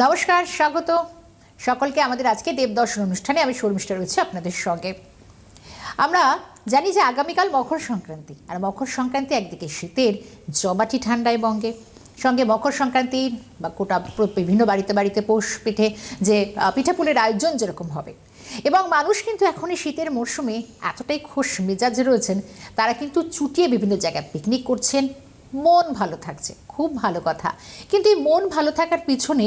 নমস্কার, স্বাগত। সকলকে আমাদের আজকে দেবদর্শন অনুষ্ঠানে আমি শর্মিষ্ঠা রয়েছে আপনাদের সঙ্গে। আমরা জানি যে আগামীকাল মকর সংক্রান্তি, আর মকর সংক্রান্তি একদিকে শীতের জবাটি ঠান্ডায় বঙ্গে। সঙ্গে মকর সংক্রান্তি বা গোটা বিভিন্ন বাড়িতে বাড়িতে পৌষ পিঠে যে পিঠাপুলের আয়োজন যেরকম হবে। এবং মানুষ কিন্তু এখন এই শীতের মরশুমে এতটাই খুশ মেজাজে রয়েছেন, তারা কিন্তু চুটিয়ে বিভিন্ন জায়গায় পিকনিক করছেন। মন ভালো থাকছে, খুব ভালো কথা। কিন্তু এই মন ভালো থাকার পিছনে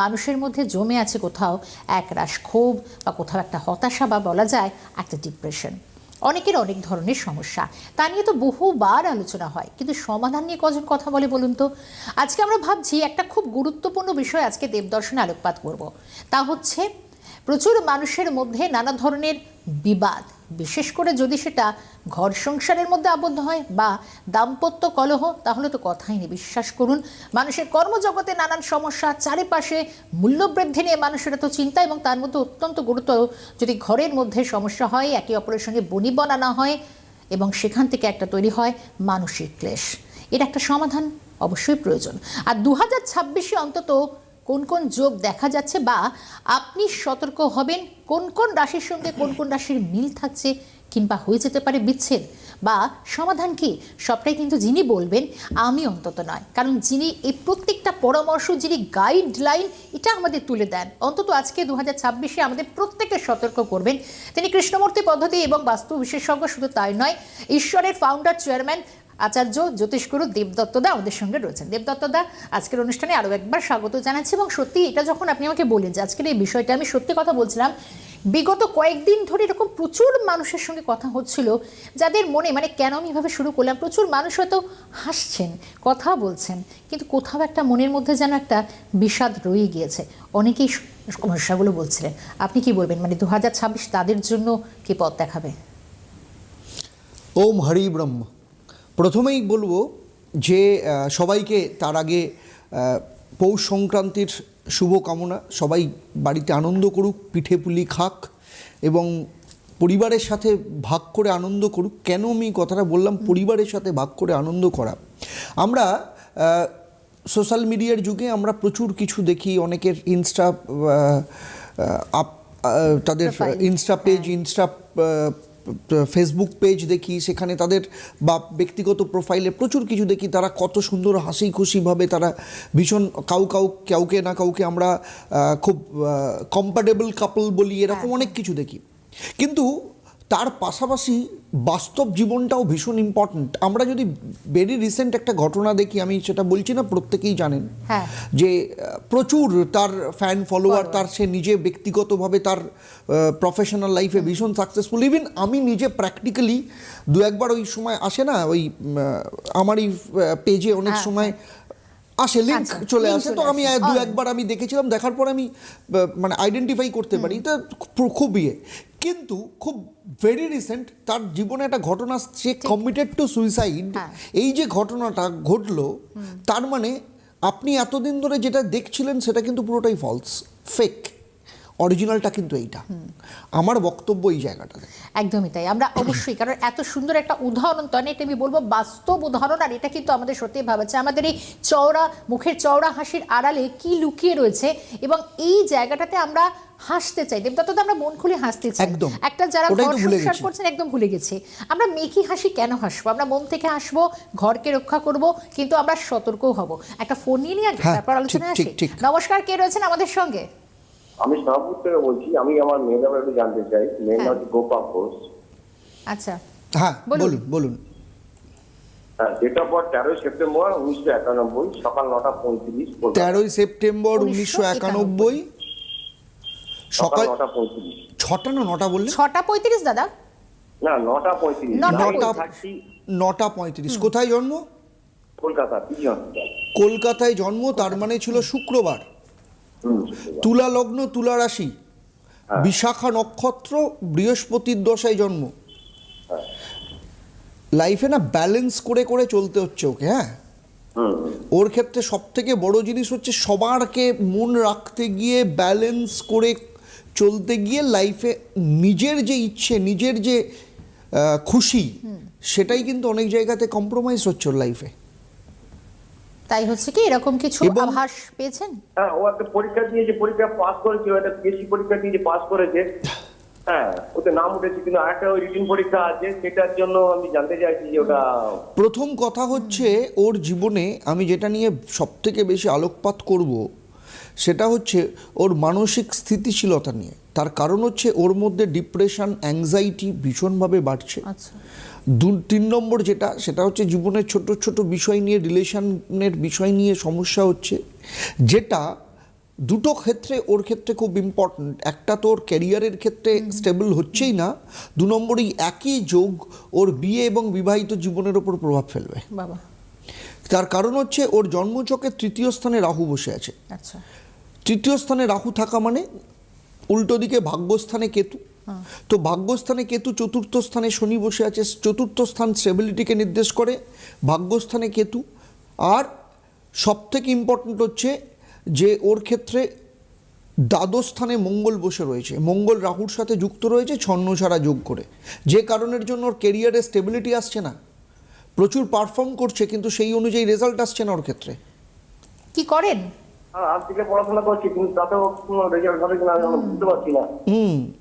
মানুষের মধ্যে জমে আছে কোথাও একরাশ ক্ষোভ বা কোথাও একটা হতাশা বা বলা যায় একটা ডিপ্রেশন অনেকের অনেক ধরনের সমস্যা। তা নিয়ে তো বহুবার আলোচনা হয়, কিন্তু সমাধান নিয়ে কজন কথা বলে বলুন তো? আজকে আমরা ভাবছি একটা খুব গুরুত্বপূর্ণ বিষয় আজকে দেবদর্শনে আলোকপাত করব। তা হচ্ছে প্রচুর মানুষের মধ্যে নানা ধরনের বিবাদ। বিশেষ করে যদি সেটা ঘর সংসারের মধ্যে আবদ্ধ হয় বা দাম্পত্য কলহ, তাহলে তো কথাই নেই। বিশ্বাস করুন, মানুষের কর্মজগতে নানান সমস্যা, চারিপাশে মূল্যবৃদ্ধি নিয়ে মানুষের এত চিন্তা এবং তার মধ্যে অত্যন্ত গুরুত্ব। যদি ঘরের মধ্যে সমস্যা হয়, একে অপরের সঙ্গে বনিবন আনা হয় এবং সেখান থেকে একটা তৈরি হয় মানসিক ক্লেশ। এর একটা সমাধান অবশ্যই প্রয়োজন। আর দু হাজার ছাব্বিশে অন্তত কোন কোন যোগ দেখা যাচ্ছে বা আপনি সতর্ক হবেন? কোন কোন রাশির সঙ্গে কোন কোন রাশির মিল থাকছে কিংবা হয়ে যেতে পারে বিচ্ছেদ? বা সমাধান কি? সবটাই কিন্তু যিনি বলবেন, আমি অন্তত নয়। কারণ যিনি এই প্রত্যেকটা পরামর্শ, যিনি গাইডলাইন এটা আমাদের তুলে দেন। অন্তত আজকে দু হাজার ছাব্বিশে আমাদের প্রত্যেককে সতর্ক করবেন। তিনি কৃষ্ণমূর্তি পদ্ধতি এবং বাস্তু বিশেষজ্ঞ শুধু তাই নয়, ঈশ্বরের ফাউন্ডার চেয়ারম্যান আচার্য জ্যোতিষগুরু দেবদত্তদা আমাদের সঙ্গে রয়েছেন। দেবদত্তদা আজকের অনুষ্ঠানে আরও একবার স্বাগত জানাচ্ছি এবং সত্যি এটা যখন আপনি আমাকে বললেন যে আজকের এই বিষয়টা, আমি সত্যি কথা বলছিলাম, বিগত কয়েকদিন ধরে এরকম প্রচুর মানুষের সঙ্গে কথা হচ্ছিল, যাদের মনে মানে কেন আমি এভাবে শুরু করলাম, প্রচুর মানুষ হয়তো হাসছেন, কথা বলছেন, কিন্তু কোথাও একটা মনের মধ্যে যেন একটা বিষাদ রয়ে গিয়েছে। অনেকেই সমস্যাগুলো বলছিলেন। আপনি কি বলবেন? মানে দু হাজার ছাব্বিশ তাদের জন্য কি পথ দেখাবে? ওম হরি ব্রহ্ম। প্রথমেই বলব যে সবাইকে তার আগে পৌষ সংক্রান্তির শুভকামনা। সবাই বাড়িতে আনন্দ করুক পিঠে পুলি খাক এবং পরিবারের সাথে ভাগ করে আনন্দ করুক। কেন আমি কথাটা বললাম? পরিবারের সাথে ভাগ করে আনন্দ করা। আমরা সোশ্যাল মিডিয়ার যুগে আমরা প্রচুর কিছু দেখি অনেকের ইনস্টা আপ তাদের Insta page Insta Facebook page দেখি সেখানে তাদের বা ব্যক্তিগত প্রোফাইলে প্রচুর কিছু দেখি তারা কত সুন্দর হাসি খুশিভাবে তারা ভীষণ কাউ কাউ কাউকে না কাউকে আমরা খুব কম্পার্টেবল কাপল বলি এরকম অনেক কিছু দেখি। কিন্তু তার পাশাপাশি বাস্তব জীবনটাও ভীষণ ইম্পর্ট্যান্ট আমরা যদি ভেরি রিসেন্ট একটা ঘটনা দেখি আমি সেটা বলছি না প্রত্যেকেই জানেন। হ্যাঁ। যে প্রচুর তার ফ্যান ফলোয়ার তার সে নিজে ব্যক্তিগতভাবে তার প্রফেশনাল লাইফে ভীষণ সাকসেসফুল ইভেন আমি নিজে প্র্যাকটিক্যালি দু একবার ওই সময় আসে না ওই আমার এই পেজে অনেক হ্যাঁ, সময় আসে লিঙ্ক আচ্ছা, চলে আসে। তো আমি দু একবার আমি দেখেছিলাম দেখার পর আমি মানে আইডেন্টিফাই করতে পারি। তো খুব ইয়ে। কিন্তু খুব ভেরি রিসেন্ট তার জীবনে একটা ঘটনা সে কমিটেড টু সুইসাইড। এই যে ঘটনাটা ঘটলো তার মানে আপনি এতদিন ধরে যেটা দেখছিলেন সেটা কিন্তু পুরোটাই ফলস ফেক অরিজিনালটা কিন্তু এইটা। আমার বক্তব্য এই জায়গাটাতে। একদমই তাই। আমরা অবশ্যই কারণ এত সুন্দর একটা উদাহরণ তো এটা আমি বলব বাস্তব উদাহরণ আর এটা কিন্তু আমাদের সত্যি ভাবাচ্ছে আমাদের এই চওড়া মুখের চওড়া হাসির আড়ালে কি লুকিয়ে রয়েছে? এবং এই জায়গাটাতে আমরা হাসতে চাই। দেবদত্ত তো আমরা মন খুলে হাসতে চাই। একদম। একটা যারা ঘর ভুলে সংসার করছেন একদম ভুলে গেছি। আমরা মেকি হাসি কেন হাসবো? আমরা মন থেকে হাসবো ঘরকে রক্ষা করব কিন্তু আমরা সতর্কও হব। একটা ফোন নিয়ে নিয়ে হ্যাঁ, তারপর আলোচনায় ঠিক, আসি। নমস্কার কে রয়েছেন আমাদের সঙ্গে? আমি সোনাপুর থেকে বলছি আমি আমার মেয়ের ব্যাপারে একটু জানতে চাই। মেয়ের নাম হ্যাঁ। হচ্ছে গোপা ঘোষ। আচ্ছা হ্যাঁ বলুন। বলুন হ্যাঁ তেরোই সেপ্টেম্বর উনিশশো একানব্বই সকাল নটা পঁয়ত্রিশ তেরোই সেপ্টেম্বর উনিশশো একানব্বই। সকাল ছটা না নটা বললেন? ছটা পঁয়ত্রিশ দাদা। না নটা পঁয়ত্রিশ। নটা নটা পঁয়ত্রিশ। কোথায় জন্ম? কলকাতা কলকাতায় জন্ম তার মানে ছিল শুক্রবার। তুলা লগ্ন তুলা রাশি। হ্যাঁ। বিশাখা নক্ষত্র বৃহস্পতির দশায় জন্ম। হ্যাঁ। লাইফে না ব্যালেন্স করে করে চলতে হচ্ছে ওকে হ্যাঁ? ওর ক্ষেত্রে সব থেকে বড় জিনিস হচ্ছে সবারকে মন রাখতে গিয়ে ব্যালেন্স করে চলতে গিয়ে লাইফে নিজের যে ইচ্ছে নিজের যে খুশি সেটাই কিন্তু অনেক জায়গাতে কম্প্রোমাইজ হচ্ছে ওর লাইফে তাই হচ্ছে কি এরকম কিছু আভাস পেয়েছেন? হ্যাঁ ও একটা পরীক্ষা দিয়ে যে পরীক্ষা পাস করেছে একটা বেশি পরীক্ষা দিয়েছে পাস করেছে। হ্যাঁ ওতে নাম উঠেছে কিন্তু আরেকটা ওই রিটিন পরীক্ষা আছে সেটার জন্য আমি জানতে চাইছি যে ওটা প্রথম কথা হচ্ছে ওর জীবনে আমি যেটা নিয়ে সব থেকে বেশি আলোকপাত করব সেটা হচ্ছে ওর মানসিক স্থিতিশীলতা নিয়ে। তার কারণ হচ্ছে ওর মধ্যে ডিপ্রেশন অ্যাংজাইটি ভীষণভাবে বাড়ছে। আচ্ছা। দু তিন নম্বর যেটা সেটা হচ্ছে জীবনের ছোট ছোট বিষয় নিয়ে রিলেশনের বিষয় নিয়ে সমস্যা হচ্ছে। যেটা দুটো ক্ষেত্রে ওর ক্ষেত্রে খুব ইম্পর্ট্যান্ট একটা তো ওর ক্যারিয়ারের ক্ষেত্রে স্টেবল হচ্ছেই না। দু নম্বরই একই যোগ ওর বিয়ে এবং বিবাহিত জীবনের ওপর প্রভাব ফেলবে। বাবা। তার কারণ হচ্ছে ওর জন্মচকের তৃতীয় স্থানে রাহু বসে আছে। আচ্ছা। তৃতীয় স্থানে রাহু থাকা মানে উল্টো দিকে ভাগ্যস্থানে কেতু। তো ভাগ্যস্থানে কেতু চতুর্থ স্থানে শনি বসে আছে চতুর্থ স্থান স্টেবিলিটিকে নির্দেশ করে ভাগ্যস্থানে কেতু। আর সব থেকে ইম্পর্ট্যান্ট হচ্ছে যে ওর ক্ষেত্রে দ্বাদশ স্থানে মঙ্গল বসে রয়েছে। মঙ্গল রাহুর সাথে যুক্ত রয়েছে ছন্নছাড়া যোগ করে। যে কারণের জন্য ওর কেরিয়ারে স্টেবিলিটি আসছে না। প্রচুর পারফর্ম করছে কিন্তু সেই অনুযায়ী রেজাল্ট আসছে না ওর ক্ষেত্রে। কি করেন?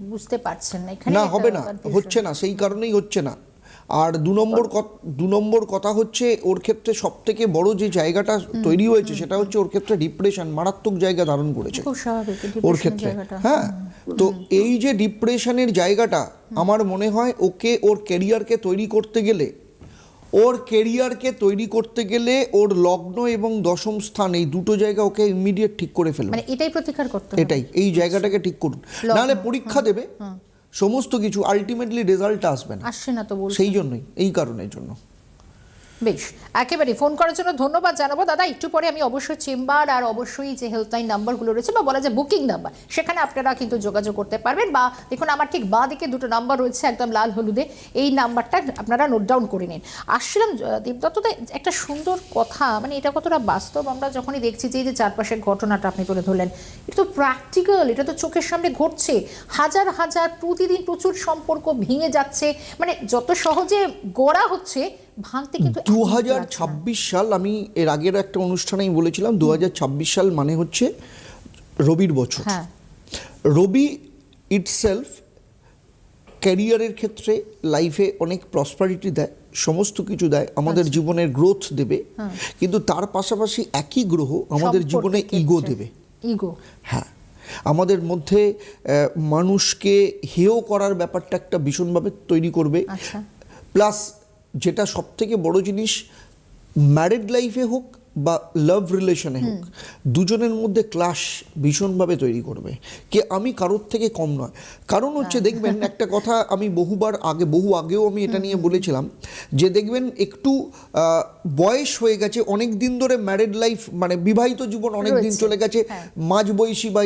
বুঝতে না। পারছেন না না হবে না হচ্ছে না সেই কারণেই হচ্ছে না। আর দু নম্বর দু নম্বর কথা হচ্ছে ওর ক্ষেত্রে সব থেকে বড় যে জায়গাটা তৈরি হয়েছে সেটা হচ্ছে ওর ক্ষেত্রে ডিপ্রেশন মারাত্মক জায়গা ধারণ করেছে। ওর ক্ষেত্রে। হ্যাঁ তো এই যে ডিপ্রেশনের জায়গাটা আমার মনে হয় ওকে ওর ক্যারিয়ারকে তৈরি করতে গেলে ওর কেরিয়ারকে তৈরি করতে গেলে ওর লগ্ন এবং দশম স্থান এই দুটো জায়গা ওকে ইমিডিয়েট ঠিক করে ফেলবে। মানে এটাই প্রতিকার করতে এটাই এই জায়গাটাকে ঠিক করুন। নাহলে পরীক্ষা দেবে সমস্ত কিছু আলটিমেটলি রেজাল্ট আসবে না। আসছে না তো সেই জন্যই এই কারণের জন্য। বেশ একেবারে ফোন করার জন্য ধন্যবাদ জানাব। দাদা একটু পরে আমি অবশ্যই চেম্বার আর অবশ্যই যে হেল্পলাইন নাম্বারগুলো রয়েছে বা বলা যায় বুকিং নাম্বার সেখানে আপনারা কিন্তু যোগাযোগ করতে পারবেন বা দেখুন আমার ঠিক বাঁ দিকে দুটো নাম্বার রয়েছে একদম লাল হলুদে এই নাম্বারটা আপনারা নোট ডাউন করে নিন। আসছিলাম আহ, দেবদত্তদা একটা সুন্দর কথা মানে এটা কতটা বাস্তব আমরা যখনই দেখছি যে এই যে চারপাশের ঘটনাটা আপনি তুলে ধরলেন এটা তো প্র্যাকটিক্যাল এটা তো চোখের সামনে ঘটছে হাজার হাজার প্রতিদিন প্রচুর সম্পর্ক ভেঙে যাচ্ছে মানে যত সহজে গড়া হচ্ছে ভাঙতে কিন্তু দু সাল আমি এর আগের একটা অনুষ্ঠানেই বলেছিলাম দু হাজার ছাব্বিশ সাল মানে হচ্ছে রবির বছর। হ্যাঁ। রবি ইটসেলফ ক্যারিয়ারের ক্ষেত্রে লাইফে অনেক প্রসপারিটি দেয় সমস্ত কিছু দেয় আমাদের জীবনের গ্রোথ দেবে কিন্তু তার পাশাপাশি একই গ্রহ আমাদের জীবনে ইগো দেবে। ইগো হ্যাঁ। আমাদের মধ্যে মানুষকে হেয় করার ব্যাপারটা একটা ভীষণভাবে তৈরি করবে। আচ্ছা। প্লাস যেটা সব থেকে বড় জিনিস ম্যারিড লাইফে হোক বা লাভ রিলেশনে হোক দুজনের মধ্যে ক্লাশ ভীষণভাবে তৈরি করবে। কে আমি কারোর থেকে কম নয়। কারণ হচ্ছে দেখবেন একটা কথা আমি বহুবার আগে বহু আগেও আমি এটা নিয়ে বলেছিলাম যে দেখবেন একটু বয়স হয়ে গেছে অনেক দিন ধরে ম্যারিড লাইফ মানে বিবাহিত জীবন অনেক দিন চলে গেছে হ্যাঁ। মাঝ বয়সী বা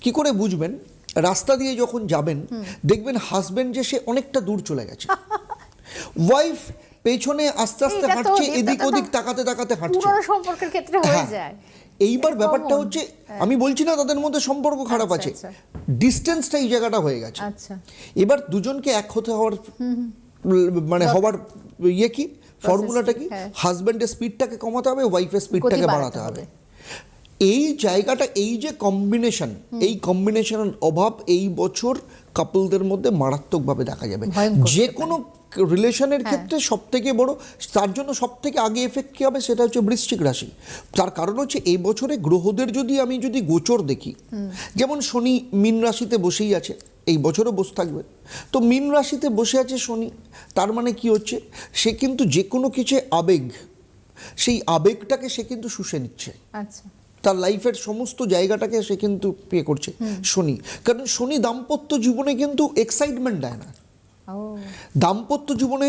কি করে বুঝবেন? রাস্তা দিয়ে যখন যাবেন দেখবেন হাজবেন্ড যে সে অনেকটা দূর চলে গেছে। ওয়াইফ পেছনে আস্তে আস্তে হাঁটছে এদিক ওদিক তাকাতে তাকাতে হাঁটছে। পুরনো সম্পর্কের ক্ষেত্রে হয়ে হ্যাঁ। যায়। এইবার ব্যাপারটা হচ্ছে আমি বলছি না তাদের মধ্যে সম্পর্ক খারাপ আচ্ছা, আছে। আচ্ছা। ডিস্টেন্সটা এই জায়গাটা হয়ে গেছে। আচ্ছা। এবার দুজনকে এক হতে হওয়ার মানে হওয়ার ইয়ে কি? ফর্মুলাটা কি? হ্যাঁ। হাজব্যান্ডের স্পিডটাকে কমাতে হবে ওয়াইফের স্পিডটাকে বাড়াতে হবে। এই জায়গাটা এই যে কম্বিনেশন এই কম্বিনেশনের অভাব এই বছর কাপলদের মধ্যে মারাত্মকভাবে দেখা যাবে। যে কোনো রিলেশনের হ্যাঁ। ক্ষেত্রে সব থেকে বড় তার জন্য সব থেকে আগে এফেক্ট কী হবে? সেটা হচ্ছে বৃশ্চিক রাশি। তার কারণ হচ্ছে এই বছরে গ্রহদের যদি আমি যদি গোচর দেখি যেমন শনি মীন রাশিতে বসেই আছে এই বছরও বসে থাকবে। তো মীন রাশিতে বসে আছে শনি তার মানে কি হচ্ছে? সে কিন্তু যে কোনো কিছু আবেগ সেই আবেগটাকে সে কিন্তু শুষে নিচ্ছে। আচ্ছা। তার লাইফের সমস্ত জায়গাটাকে সে কিন্তু পে করছে শনি। কারণ শনি দাম্পত্য জীবনে কিন্তু এক্সাইটমেন্ট দেয় না। দাম্পত্য জীবনে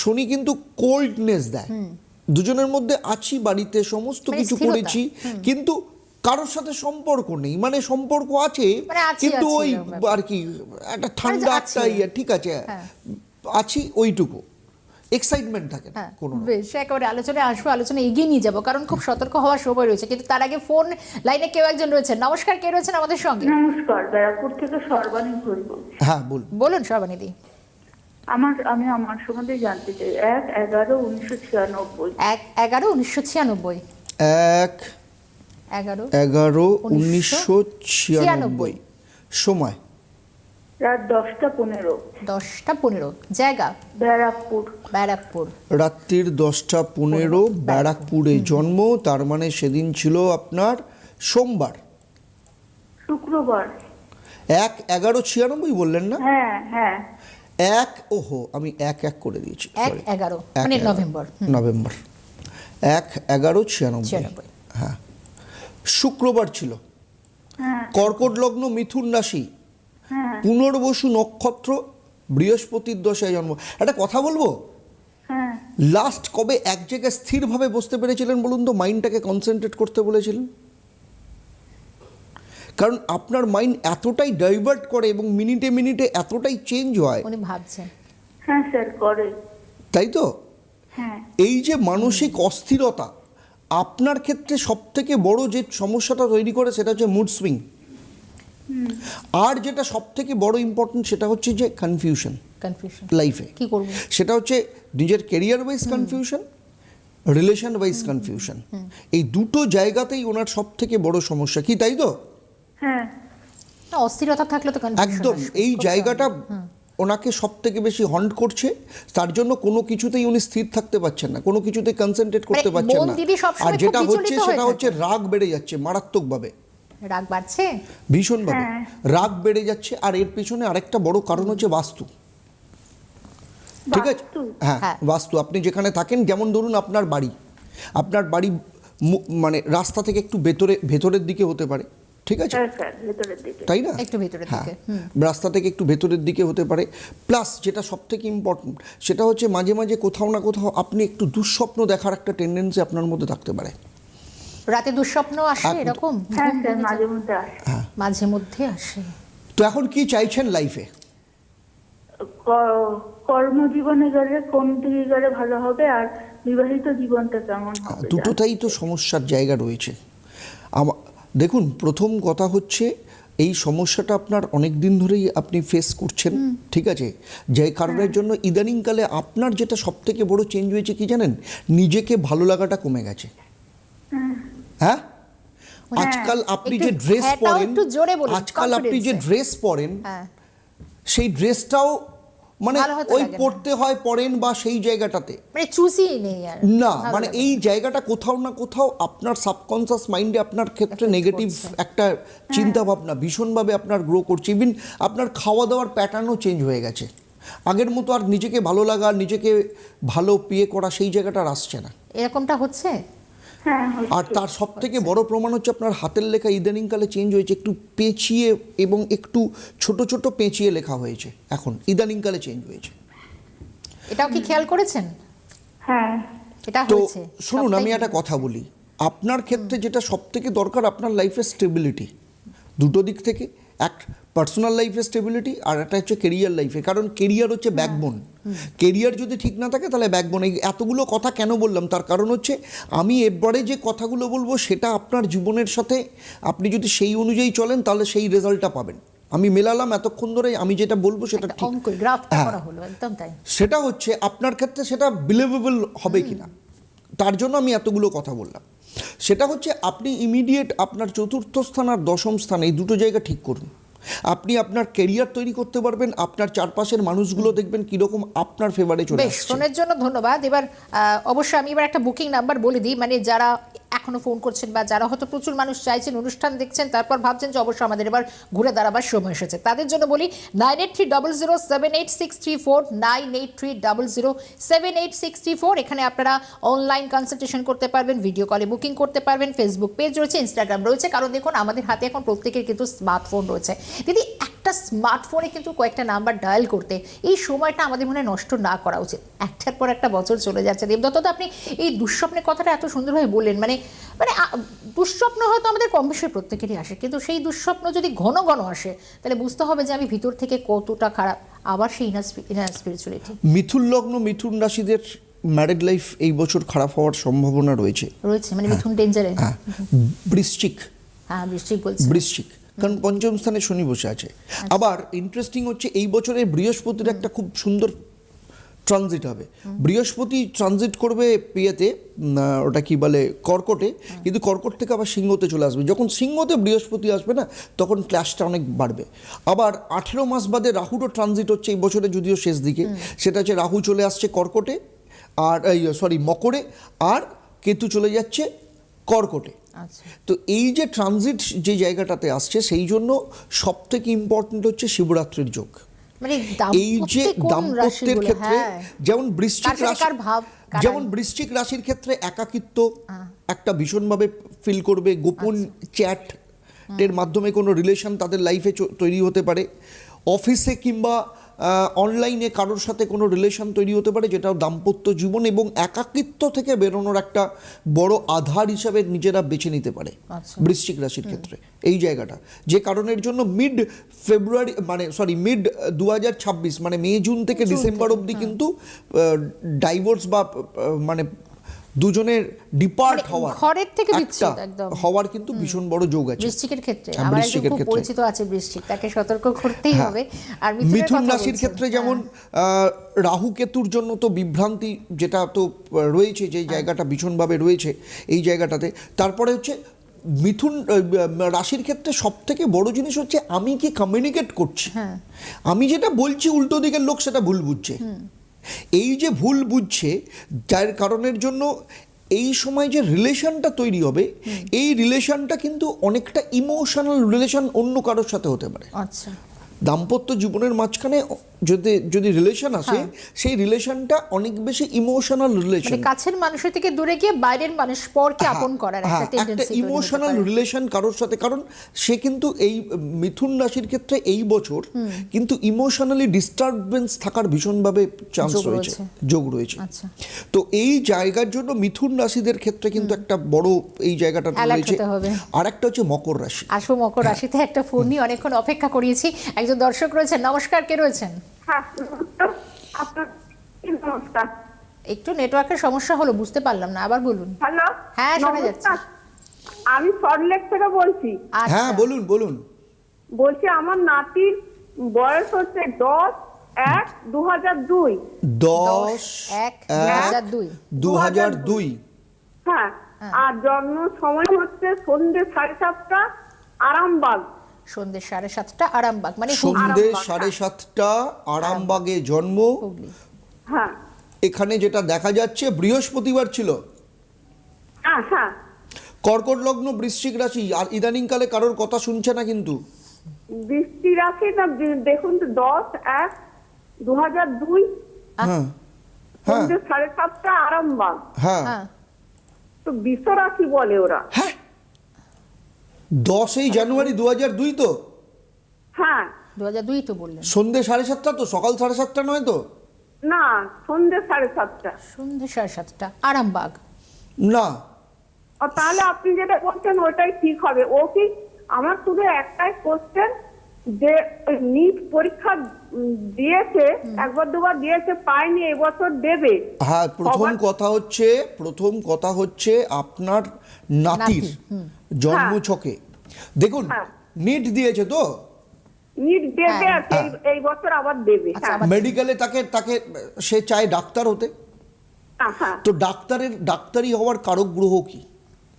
শনি কিন্তু কোল্ডনেস দেয়। দুজনের মধ্যে আছি বাড়িতে সমস্ত মানে কিছু করেছি কিন্তু কারোর সাথে সম্পর্ক নেই। মানে সম্পর্ক আছে মানে কিন্তু ওই আর কি একটা ঠান্ডা আছি। একটা ইয়ে ঠিক আছে। হ্যাঁ। আছি ওইটুকু। এক্সাইটমেন্ট থাকে না হ্যাঁ। কোনো বেশ একেবারে আলোচনায় আসব আলোচনা এগিয়ে নিয়ে যাব কারণ খুব সতর্ক হওয়ার সময় রয়েছে। কিন্তু তার আগে ফোন লাইনে কেউ একজন রয়েছেন। নমস্কার কে রয়েছেন আমাদের সঙ্গে? নমস্কার দয়াপুর থেকে সর্বাণী বলছি। হ্যাঁ বলুন। বলুন সর্বানিধি আমার আমি আমার সম্বন্ধে জানতে চাই। এক এগারো উনিশশো ছিয়ানব্বই। এক এগারো উনিশশো ছিয়ানব্বই। এক এগারো এগারো উনিশশো ছিয়ানব্বই। সময়। রাত দশটা পনেরো। দশটা পনেরো। জায়গা? ব্যারাকপুর। ব্যারাকপুর। রাত্রির দশটা পনেরো ব্যারাকপুরে। জন্ম তার মানে সেদিন ছিল আপনার সোমবার। শুক্রবার। এক এগারো ছিয়ানব্বই বললেন না? হ্যাঁ হ্যাঁ। এক ওহো আমি এক এক করে দিয়েছি এক এগারো মানে নভেম্বর নভেম্বর। এক এগারো ছিয়ানব্বই। হ্যাঁ। শুক্রবার ছিল। হ্যাঁ। কর্কট লগ্ন মিথুন রাশি। হ্যাঁ। পুনর্বসু নক্ষত্র বৃহস্পতির দশায় জন্ম। একটা কথা বলব? হ্যাঁ। লাস্ট কবে এক জায়গায় স্থিরভাবে বসতে পেরেছিলেন বলুন তো? মাইন্ডটাকে কনসেন্ট্রেট করতে বলেছিলেন? কারণ আপনার মাইন্ড এতটাই ডাইভার্ট করে এবং মিনিটে মিনিটে এতটাই চেঞ্জ হয়। উনি ভাবছেন। হ্যাঁ স্যার করে। তাই তো? হ্যাঁ। এই যে মানসিক অস্থিরতা আপনার ক্ষেত্রে সব থেকে বড় যে সমস্যাটা তৈরি করে সেটা হচ্ছে মুড সুইং আর যেটা সব থেকে বড় ইম্পর্টেন্ট সেটা হচ্ছে যে কনফিউশন কনফিউশন লাইফে কি করব? সেটা হচ্ছে নিজের career wise confusion relation wise confusion এই দুটো জায়গাতেই ওনার সব থেকে বড় সমস্যা। কি তাই তো? হ্যাঁ। অস্থিরতা থাকলে তো একদম এই জায়গাটা ওনাকে সব থেকে বেশি হন্ট করছে তার জন্য কোনো কিছুতেই উনি স্থির থাকতে পারছেন না কোনো কিছুতে কনসেন্ট্রেট করতে মানে পারছেন না। আর যেটা হচ্ছে সেটা হচ্ছে রাগ বেড়ে যাচ্ছে মারাত্মকভাবে। রাগ বাড়ছে? ভীষণভাবে। হ্যাঁ। রাগ বেড়ে যাচ্ছে আর এর পেছনে আরেকটা বড় কারণ হচ্ছে বাস্তু। ঠিক আছে? হ্যাঁ হ্যাঁ। বাস্তু। আপনি যেখানে থাকেন যেমন ধরুন আপনার বাড়ি আপনার বাড়ি মানে রাস্তা থেকে একটু ভেতরে ভেতরের দিকে হতে পারে। ঠিক আছে? হ্যাঁ তাই না? একটু ভেতরের হ্যাঁ। দিকে, রাস্তা থেকে একটু ভেতরের দিকে হতে পারে। প্লাস যেটা সব থেকে ইম্পর্টেন্ট সেটা হচ্ছে মাঝে মাঝে কোথাও না কোথাও আপনি একটু দুঃস্বপ্ন দেখার একটা টেন্ডেন্সি আপনার মধ্যে থাকতে পারে। রাতে দুঃস্বপ্ন আসে এরকম? হ্যাঁ ভেঙে মাঝে মধ্যে আসে। মাঝে মধ্যে আসে। তো এখন কি চাইছেন লাইফে কর্মজীবনে গেলে কোন দিকে গেলে ভালো হবে আর বিবাহিত জীবনটা কেমন দুটোটাই তো সমস্যার জায়গা রয়েছে। আমা- দেখুন প্রথম কথা হচ্ছে এই সমস্যাটা আপনার অনেক দিন ধরেই আপনি ফেস করছেন ঠিক আছে? যে কারণের জন্য ইদানিংকালে আপনার যেটা সব থেকে বড় চেঞ্জ হয়েছে কি জানেন? নিজেকে ভালো লাগাটা কমে গেছে। হ্যাঁ। আজকাল আপনি যে ড্রেস পরেন আজকাল আপনি যে ড্রেস পরেন হ্যাঁ। সেই ড্রেসটাও মানে ওই পড়তে হয় পরেন বা সেই জায়গাটাতে। মানে চুজি নেই আর না মানে এই জায়গাটা কোথাও না কোথাও আপনার সাবকনসিয়াস মাইন্ডে আপনার ক্ষেত্রে নেগেটিভ একটা চিন্তা ভাবনা ভীষণভাবে আপনার গ্রো করছে। ইভিন আপনার খাওয়া দাওয়ার প্যাটার্নও চেঞ্জ হয়ে গেছে। আগের মতো আর নিজেকে ভালো লাগা নিজেকে ভালো পিয়ে করা সেই জায়গাটা আসছে না। এরকমটা হচ্ছে? হ্যাঁ আর তার সব থেকে বড় প্রমাণ হচ্ছে আপনার হাতের লেখা ইদানিংকালে চেঞ্জ হয়েছে একটু পেঁচিয়ে এবং একটু ছোট ছোট পেঁচিয়ে লেখা হয়েছে এখন ইদানিংকালে চেঞ্জ হয়েছে। এটাও কি খেয়াল করেছেন? হ্যাঁ। এটা তো হয়েছে শুনুন আমি একটা কথা বলি। আপনার ক্ষেত্রে যেটা সব থেকে দরকার আপনার লাইফের স্টেবিলিটি দুটো দিক থেকে এক পার্সোনাল লাইফে স্টেবিলিটি আর একটা হচ্ছে কেরিয়ার লাইফে কারণ কেরিয়ার হচ্ছে ব্যাকবোন কেরিয়ার যদি ঠিক না থাকে তাহলে ব্যাকবোন এই এতগুলো কথা কেন বললাম? তার কারণ হচ্ছে আমি এরপরে যে কথাগুলো বলব সেটা আপনার জীবনের সাথে আপনি যদি সেই অনুযায়ী চলেন তাহলে সেই রেজাল্টটা পাবেন। আমি মেলালাম এতক্ষণ ধরে আমি যেটা বলব সেটা ঠিক। হ্যাঁ। সেটা হচ্ছে আপনার ক্ষেত্রে সেটা বিলিভেবল হবে কিনা? তার জন্য আমি এতগুলো কথা বললাম। সেটা হচ্ছে আপনি ইমিডিয়েট আপনার চতুর্থ স্থান আর দশম স্থান এই দুটো জায়গা ঠিক করুন। আপনি আপনার কেরিয়ার তৈরি করতে পারবেন আপনার চারপাশের মানুষগুলো দেখবেন কীরকম আপনার ফেভারে চলে আসছে। ফোনের জন্য ধন্যবাদ। এবার অবশ্যই আমি এবার একটা বুকিং নাম্বার বলে দিই মানে যারা এখনও ফোন করছেন বা যারা হয়তো প্রচুর মানুষ চাইছেন, অনুষ্ঠান দেখছেন, তারপর ভাবছেন যে অবশ্যই আমাদের এবার ঘুরে দাঁড়াবার সময় এসেছে। তাদের জন্য বলি nine eight three double zero seven eight six three four nine eight three double zero seven eight six three four এখানে আপনারা অনলাইন কনসালটেশন করতে পারবেন ভিডিও কলে বুকিং করতে পারবেন ফেসবুক পেজ রয়েছে ইনস্টাগ্রাম রয়েছে, কারণ দেখুন আমাদের হাতে এখন প্রত্যেকের কিন্তু স্মার্টফোন রয়েছে। দিদি একটা স্মার্টফোনে কিন্তু কয়েকটা নাম্বার ডায়াল করতে এই সময়টা আমাদের মনে নষ্ট না করা উচিত। একটার পর একটা বছর চলে যাচ্ছে। দেবদত্ত তো আপনি এই দুঃস্বপ্নের কথাটা এত সুন্দরভাবে বললেন মানে মানে দুঃস্বপ্ন হয়তো আমাদের কম বেশি প্রত্যেকেরই আসে কিন্তু সেই দুঃস্বপ্ন যদি ঘন ঘন আসে তাহলে বুঝতে হবে যে আমি ভিতর থেকে কতটা খারাপ আবার সেই ইনার ইনার স্পিরিচুয়ালিটি মিথুন লগ্ন মিথুন রাশিদের ম্যারিড লাইফ এই বছর খারাপ হওয়ার সম্ভাবনা রয়েছে। রয়েছে মানে মিথুন ডেঞ্জারে হ্যাঁ বৃশ্চিক। হ্যাঁ বৃষ্টিক বলছি বৃশ্চিক। কারণ পঞ্চম স্থানে শনি বসে আছে। আবার ইন্টারেস্টিং হচ্ছে এই বছরে বৃহস্পতির একটা খুব সুন্দর ট্রানজিট হবে। বৃহস্পতি ট্রানজিট করবে আহ, ওটা কি বলে কর্কটে কিন্তু কর্কট থেকে আবার সিংহতে চলে আসবে। যখন সিংহতে বৃহস্পতি আসবে না তখন ক্লাসটা অনেক বাড়বে। আবার আঠেরো মাস বাদে রাহুরও ট্রানজিট হচ্ছে এই বছরে যদিও শেষ দিকে। সেটা হচ্ছে রাহু চলে আসছে কর্কটে আর সরি মকরে আর কেতু চলে যাচ্ছে কর্কটে। আচ্ছা তো এই যে ট্রানজিট যে জায়গাটাতে আসছে সেই জন্য সব থেকে ইম্পর্টেন্ট হচ্ছে শিবরাত্রির যোগ মানে এই যে দাম্পত্যের ক্ষেত্রে হ্যাঁ। যেমন বৃশ্চিক রাশি যেমন? বৃশ্চিক রাশির ক্ষেত্রে একাকিত্ব একটা ভীষণভাবে ফিল করবে গোপন আচ্ছা। চ্যাট এর মাধ্যমে কোনো রিলেশন তাদের লাইফে তৈরি হতে পারে অফিসে কিংবা অনলাইনে কারোর সাথে কোনো রিলেশন তৈরি হতে পারে যেটা দাম্পত্য জীবন এবং একাকিত্ব থেকে বেরোনোর একটা বড় আধার হিসাবে নিজেরা বেছে নিতে পারে আচ্ছা। বৃশ্চিক রাশির ক্ষেত্রে। এই জায়গাটা। যে কারণের জন্য মিড ফেব্রুয়ারি মানে সরি মিড দু হাজার ছাব্বিশ মানে মে জুন থেকে ডিসেম্বর অবধি কিন্তু ডাইভোর্স বা মানে দুজনের ডিপার্ট মানে হওয়ার ঘরের থেকে বিচ্ছেদ একদম। হওয়ার কিন্তু ভীষণ বড় যোগ আছে। বৃশ্চিকের ক্ষেত্রে। হ্যাঁ, আমার একজন খুব ক্ষেত্রে। পরিচিত আছে বৃশ্চিক তাকে সতর্ক করতেই হ্যাঁ। হবে। আর মিথুন রাশির ক্ষেত্রে যেমন রাহু কেতুর জন্য তো বিভ্রান্তি যেটা তো রয়েছে যে জায়গাটা ভীষণভাবে রয়েছে এই জায়গাটাতে। তারপরে হচ্ছে মিথুন রাশির ক্ষেত্রে সব থেকে বড় জিনিস হচ্ছে আমি কি কমিউনিকেট করছি? হ্যাঁ। আমি যেটা বলছি উল্টো দিকের লোক সেটা ভুল বুঝছে। এই যে ভুল বুঝছে যার কারণের জন্য এই সময় যে রিলেশনটা তৈরি হবে এই রিলেশনটা কিন্তু অনেকটা ইমোশনাল রিলেশন অন্য কারোর সাথে হতে পারে। আচ্ছা। দাম্পত্য জীবনের মাঝখানে যদি যদি রিলেশন আসে হ্যাঁ। সেই রিলেশনটা অনেক বেশি ইমোশনাল রিলেশন মানে কাছের মানুষের থেকে দূরে গিয়ে বাইরের মানুষ পরকে আপন করার একটা হ্যাঁ, টেন্ডেন্সি ইমোশনাল রিলেশন কারোর সাথে কারণ সে কিন্তু এই মিথুন রাশির ক্ষেত্রে এই বছর কিন্তু ইমোশনালি ডিস্টারবেন্স থাকার ভীষণভাবে চান্স রয়েছে। যোগ রয়েছে। আচ্ছা। তো এই জায়গার জন্য মিথুন রাশিদের ক্ষেত্রে কিন্তু একটা বড় এই জায়গাটা রয়েছে। হবে। আর একটা হচ্ছে মকর রাশি। আসব মকর রাশিতে একটা ফোন নিয়ে অনেকক্ষণ অপেক্ষা করিয়েছি। একজন দর্শক রয়েছেন নমস্কার কে রয়েছেন? হ্যাঁ নমস্কার। একটু নেটওয়ার্কের সমস্যা হলো বুঝতে পারলাম না আবার বলুন। হ্যালো হ্যাঁ, শোনা যাচ্ছে। আমি সল্টলেক থেকে বলছি। আচ্ছা। হ্যাঁ বলুন বলুন। বলছি আমার নাতির বয়স হচ্ছে দশ এক দু হাজার দুই। দশ এক হাজার দুই। দু হাজার দুই হ্যাঁ। আর জন্ম সময় হচ্ছে সন্ধ্যে সাড়ে সাতটা আরামবাগ। সন্ধ্যে সাড়ে সাতটা আরামবাগ মানে সন্ধ্যে সাড়ে সাতটা আরামবাগে জন্ম। হ্যাঁ। এখানে যেটা দেখা যাচ্ছে বৃহস্পতিবার ছিল। হ্যাঁ হ্যাঁ। কর্কট লগ্ন বৃশ্চিক রাশি আর ইদানিংকালে কারোর কথা শুনছে না কিন্তু? বৃষ্টি রাশি না দেখুন তো দশ এক দু হাজার দুই হ্যাঁ। হ্যাঁ। সাড়ে সাতটা আরামবাগ। হ্যাঁ। হ্যাঁ। তো বিশ্ব রাশি বলে ওরা। হ্যাঁ দশই জানুয়ারি দু হাজার দুই তো? হ্যাঁ। দু হাজার দুই তো বললেন। সন্ধ্যে সাড়ে সাতটা তো? সকাল সাড়ে সাতটা নয় তো? না সন্ধ্যে সাড়ে সাতটা। সন্ধ্যে সাড়ে সাতটা আরামবাগ। না। ও তাহলে আপনি যেটা বলছেন ওটাই ঠিক হবে। ও কি আমার শুধু একটাই কোশ্চেন যে নিট পরীক্ষা দিয়েছে একবার দুবার দিয়েছে পায়নি এবছর দেবে। হ্যাঁ প্রথম কথা হচ্ছে প্রথম কথা হচ্ছে আপনার নাতির। জন্মছকে। দেখুন হ্যাঁ। নিট দিয়েছে তো? নিট দেবে হ্যাঁ, এই- এই বছর আবার দেবে আচ্ছা, হ্যাঁ। মেডিকেলে তাকে তাকে সে চায় ডাক্তার হতে। হ্যাঁ, হ্যাঁ তো ডাক্তারের ডাক্তারি হওয়ার কারক গ্রহ কি?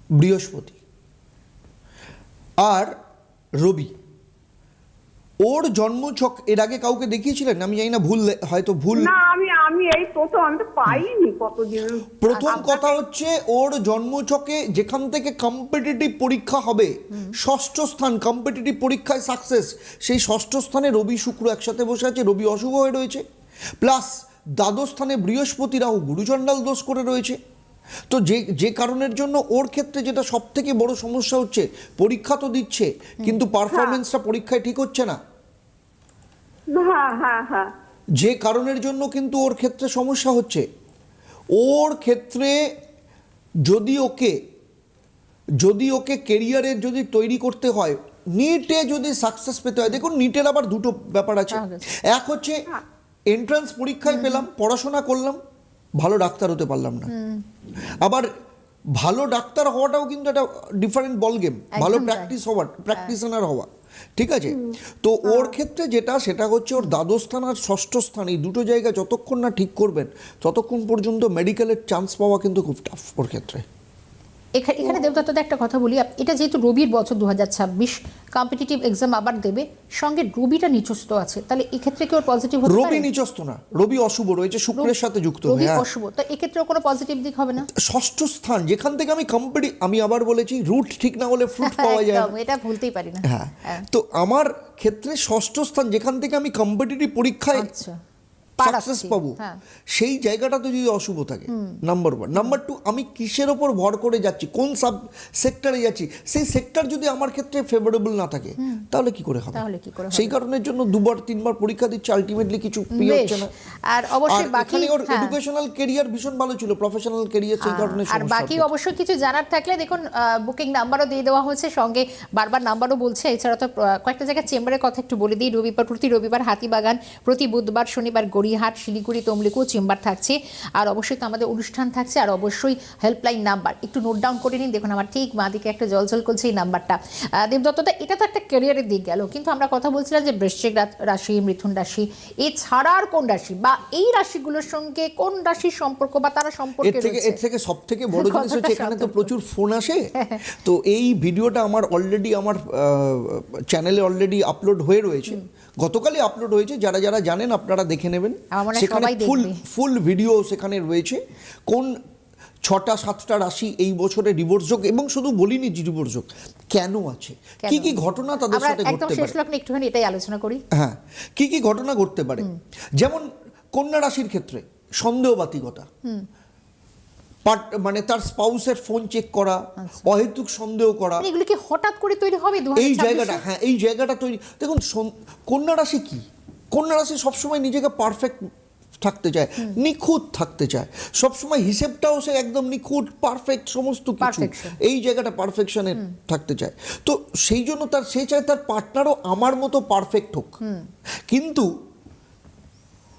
বৃহস্পতি। আর রবি। ওর জন্মছক এর আগে কাউকে দেখিয়েছিলেন? আমি জানি না ভুল হয়তো ভুল না আমি আমি এই প্রথম আমি তো পাইনি কতদিন। প্রথম আপনাকে- কথা হচ্ছে ওর জন্মছকে যেখান থেকে কম্পিটিটিভ পরীক্ষা হবে ষষ্ঠ স্থান কম্পিটিটিভ পরীক্ষায় সাকসেস সেই ষষ্ঠ স্থানে রবি শুক্র একসাথে বসে আছে রবি অশুভ হয়ে রয়েছে। প্লাস দ্বাদশ স্থানে বৃহস্পতি রাহু গুরুচণ্ডাল দোষ করে রয়েছে। তো যে যে কারণের জন্য ওর ক্ষেত্রে যেটা সব থেকে বড় সমস্যা হচ্ছে পরীক্ষা তো দিচ্ছে কিন্তু পারফরমেন্সটা পরীক্ষায় ঠিক হচ্ছে না। হ্যাঁ হ্যাঁ হ্যাঁ। যে কারণের জন্য কিন্তু ওর ক্ষেত্রে সমস্যা হচ্ছে। ওর ক্ষেত্রে যদি ওকে যদি ওকে কেরিয়ারের যদি তৈরি করতে হয় নিটে যদি সাকসেস পেতে হয় দেখুন নিটের আবার দুটো ব্যাপার আছে। এক হচ্ছে এন্ট্রান্স পরীক্ষায় পেলাম পড়াশোনা করলাম ভালো ডাক্তার হতে পারলাম না। আবার ভালো ডাক্তার হওয়াটাও কিন্তু একটা ডিফারেন্ট বল গেম ভালো। প্র্যাকটিস হওয়া প্র্যাকটিশনার হওয়া। ঠিক আছে? তো ওর ক্ষেত্রে যেটা সেটা হচ্ছে ওর দ্বাদশ স্থান আর ষষ্ঠ স্থান এই দুটো জায়গা যতক্ষণ না ঠিক করবেন ততক্ষণ পর্যন্ত মেডিকেলের চান্স পাওয়া কিন্তু খুব টাফ ওর ক্ষেত্রে। এখানে দেবদত্তদা একটা কথা বলি এটা যেহেতু রবির বছর দু হাজার ছাব্বিশ কম্পিটিটিভ এক্সাম আবার দেবে সঙ্গে রবিটা নিচস্ত আছে তাহলে এক্ষেত্রে কি ওর পজিটিভ হতে রবি নিচস্ত না রবি অশুভ রয়েছে শুক্রের সাথে যুক্ত রবি হ্যাঁ। অশুভ তো এক্ষেত্রে কোনো পজিটিভ দিক হবে না? ষষ্ঠ স্থান যেখান থেকে আমি কম্পিটি আমি আবার বলেছি রুট ঠিক না হলে ফ্রুট পাওয়া যায় এটা ভুলতেই পারি না। হ্যাঁ হ্যাঁ। তো আমার ক্ষেত্রে ষষ্ঠ স্থান যেখান থেকে আমি কম্পিটিটিভ পরীক্ষায় আচ্ছা। সাকসেস পাবো। হ্যাঁ। সেই জায়গাটাতে যদি অশুভ থাকে নাম্বার ওয়ান নাম্বার টু আমি কিসের ওপর ভর করে যাচ্ছি? কোন সাব সেক্টরে যাচ্ছি? সেই সেক্টর যদি আমার ক্ষেত্রে ফেভারেবল না থাকে তাহলে কি করে হবে? সেই কারণের জন্য দুবার তিনবার পরীক্ষা দিচ্ছে আলটিমেটলি কিছু পেয়ে হচ্ছে না। আর অবশ্যই বাকি ওর। এডুকেশনাল কেরিয়ার ভীষণ ভালো ছিল প্রফেশনাল কেরিয়ার সেই কারণে আর বাকি অবশ্যই কিছু জানার থাকলে দেখুন বুকিং নাম্বারও দিয়ে দেওয়া হয়েছে সঙ্গে বারবার নাম্বারও বলছে। এছাড়া তো কয়েকটা জায়গায় চেম্বারের কথা একটু বলে দিই। রবিবার প্রতি রবিবার হাতিবাগান প্রতি বুধবার শনিবার গড়িয়াহাট শিলিগুড়ি তমলিকু চেম্বার থাকছে। আর অবশ্যই তো আমাদের অনুষ্ঠান থাকছে আর অবশ্যই হেল্পলাইন নাম্বার একটু নোট ডাউন করে নিন দেখুন আমার ঠিক বাঁ দিকে একটা জলজল করছে এই নাম্বারটা দেবদত্তদা এটা তো একটা ক্যারিয়ারের দিক গেল কিন্তু আমরা কথা বলছিলাম যে বৃশ্চিক রাশি মিথুন রাশি এছাড়া আর কোন রাশি? বা এই রাশিগুলোর সঙ্গে কোন রাশির সম্পর্ক বা তারা এর সম্পর্কে থেকে এর থেকে সব থেকে বড় জিনিস হচ্ছে এখানে তো প্রচুর ফোন আসে। তো এই ভিডিওটা আমার অলরেডি আমার চ্যানেলে অলরেডি আপলোড হয়ে রয়েছে। গতকালই আপলোড হয়েছে যারা যারা জানেন আপনারা দেখে নেবেন। হয় সেখানে ফুল ফুল ভিডিও সেখানে রয়েছে। কোন ছটা সাতটা রাশি এই বছরে ডিভোর্স যোগ এবং শুধু বলিনি যে ডিভোর্স যোগ কেন আছে? কি কি ঘটনা তাদের সাথে ঘটতে শেষ পারে? লগ্নে একটুখানি এটাই আলোচনা করি। হ্যাঁ কি কি ঘটনা ঘটতে পারে? যেমন কন্যা রাশির ক্ষেত্রে সন্দেহবাতিকতা। পার্ট মানে তার স্পাউসের ফোন চেক করা অহেতুক সন্দেহ করা। মানে এগুলো কি হঠাৎ করে তৈরি হবে এই জায়গাটা হ্যাঁ এই জায়গাটা তৈরি। দেখুন কন্যা রাশি কি? কন্যা রাশি সবসময় নিজেকে পারফেক্ট থাকতে চায় নিখুঁত থাকতে চায়। সবসময় হিসেবটাও সে একদম নিখুঁত পারফেক্ট সমস্ত কিছু এই জায়গাটা পারফেকশনে থাকতে চায়। তো সেই জন্য তার সে চায় তার পার্টনারও আমার মতো পারফেক্ট হোক। কিন্তু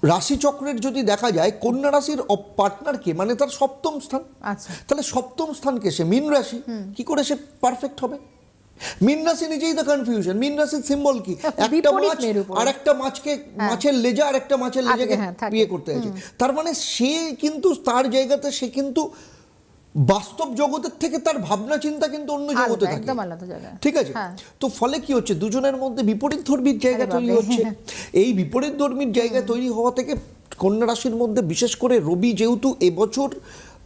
রাশিচক্রের যদি দেখা যায় কন্যা রাশির পার্টনারকে মানে তার সপ্তম স্থান আচ্ছা। তাহলে সপ্তম স্থানকে সে মিন রাশি কি করে সে পারফেক্ট হবে? মিন রাশি নিজেই তো কনফিউশন মিন রাশির সিম্বল কি? একটা মাছ আর একটা মাছকে মাছের লেজা আর একটা মাছের লেজাকে হ্যাঁ, বিয়ে করতে তার মানে সে কিন্তু তার জায়গাতে সে কিন্তু বাস্তব জগতের থেকে তার ভাবনা চিন্তা কিন্তু অন্য জগতে থাকে। ঠিক আছে? হ্যাঁ। তো ফলে কি হচ্ছে? দুজনের মধ্যে বিপরীত ধর্মীর জায়গা তৈরি হচ্ছে। এই বিপরীত ধর্মীর জায়গা তৈরি হওয়া থেকে কন্যা রাশির মধ্যে বিশেষ করে রবি যেহেতু এবছর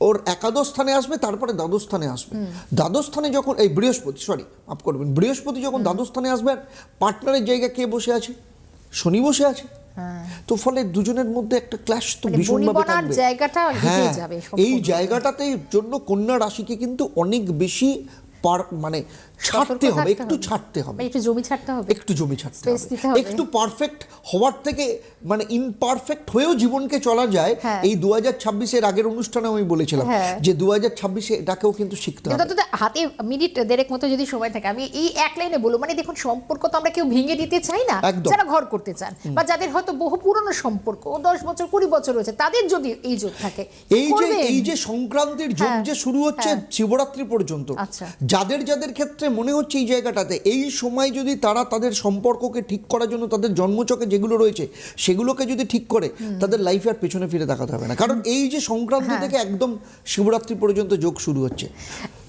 ওর একাদশ স্থানে আসবে তারপরে দ্বাদশ স্থানে আসবে। দ্বাদশ স্থানে যখন এই বৃহস্পতি সরি মাফ করবেন বৃহস্পতি যখন দ্বাদশ স্থানে আসবে পার্টনারের জায়গা কে বসে আছে? শনি বসে আছে। হ্যাঁ। তো ফলে দুজনের মধ্যে একটা ক্লাশ তো ভীষণভাবে থাকবে। জায়গাটা হ্যাঁ যাবে এই জায়গাটাতে জন্য কন্যা রাশিকে কিন্তু অনেক বেশি পার মানে ছাড়তে হবে একটু ছাড়তে হবে মানে একটু জমি ছাড়তে হবে একটু জমি ছাড়তে হবে। একটু পারফেক্ট হওয়ার থেকে মানে ইনপারফেক্ট হয়েও জীবনকে চলা যায় হ্যাঁ। এই দু হাজার ছাব্বিশের আগের অনুষ্ঠানে আমি বলেছিলাম হ্যাঁ। যে দু হাজার ছাব্বিশে এটাকেও কিন্তু শিখতে হবে হাতে মিনিট দেড়েক মতো যদি সময় থাকে আমি এই এক লাইনে বলব মানে দেখুন সম্পর্ক তো আমরা কেউ ভেঙে দিতে চাই না। যারা ঘর করতে চান বা যাদের হয়তো বহু পুরনো সম্পর্ক দশ বছর কুড়ি বছর হয়েছে তাদের যদি এই যোগ থাকে এই যে এই যে সংক্রান্তির যোগ হ্যাঁ, যে শুরু হচ্ছে। শিবরাত্রি পর্যন্ত আচ্ছা। যাদের যাদের ক্ষেত্রে মনে হচ্ছে এই জায়গাটাতে? এই সময় যদি তারা তাদের সম্পর্ককে ঠিক করার জন্য তাদের জন্মচকে যেগুলো রয়েছে সেগুলোকে যদি ঠিক করে তাদের লাইফে আর পেছনে ফিরে দেখাতে হবে না। কারণ এই যে সংক্রান্তি হ্যাঁ। থেকে একদম শিবরাত্রি পর্যন্ত যোগ শুরু হচ্ছে।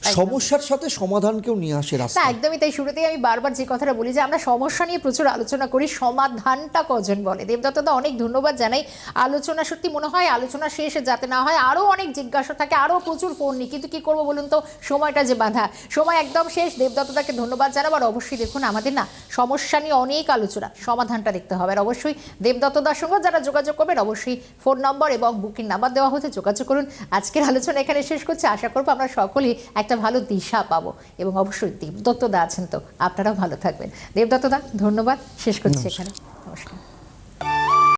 সমস্যার সাথে সমাধানকেও নিয়ে আসে রাস্তা একদমই তাই। শুরুতেই আমি বারবার যে কথাটা বলি যে আমরা সমস্যা নিয়ে প্রচুর আলোচনা করি সমাধানটা কজন বলে? দেবদত্ত দা অনেক ধন্যবাদ জানাই। আলোচনা সত্যি মনে হয় আলোচনা শেষে যাতে না হয় আরও অনেক জিজ্ঞাসা থাকে আরও প্রচুর ফোন নিই। কিন্তু কি করব বলুন তো সময়টা যে বাঁধা। সময় একদম শেষ। দেবদত্তদাকে ধন্যবাদ জানাব। আর অবশ্যই দেখুন আমাদের না সমস্যা নিয়ে অনেক আলোচনা সমাধানটা দেখতে হবে। আর অবশ্যই দেবদত্তদার সঙ্গে যারা যোগাযোগ করবেন অবশ্যই ফোন নম্বর এবং বুকিং নাম্বার দেওয়া হচ্ছে যোগাযোগ করুন। আজকের আলোচনা এখানে শেষ করছি। আশা করব আমরা সকলেই একটা ভালো দিশা পাবো এবং অবশ্যই দেবদত্তদা আছেন তো আপনারাও ভালো থাকবেন। দেবদত্তদা ধন্যবাদ। শেষ করছি এখানে। নমস্কার।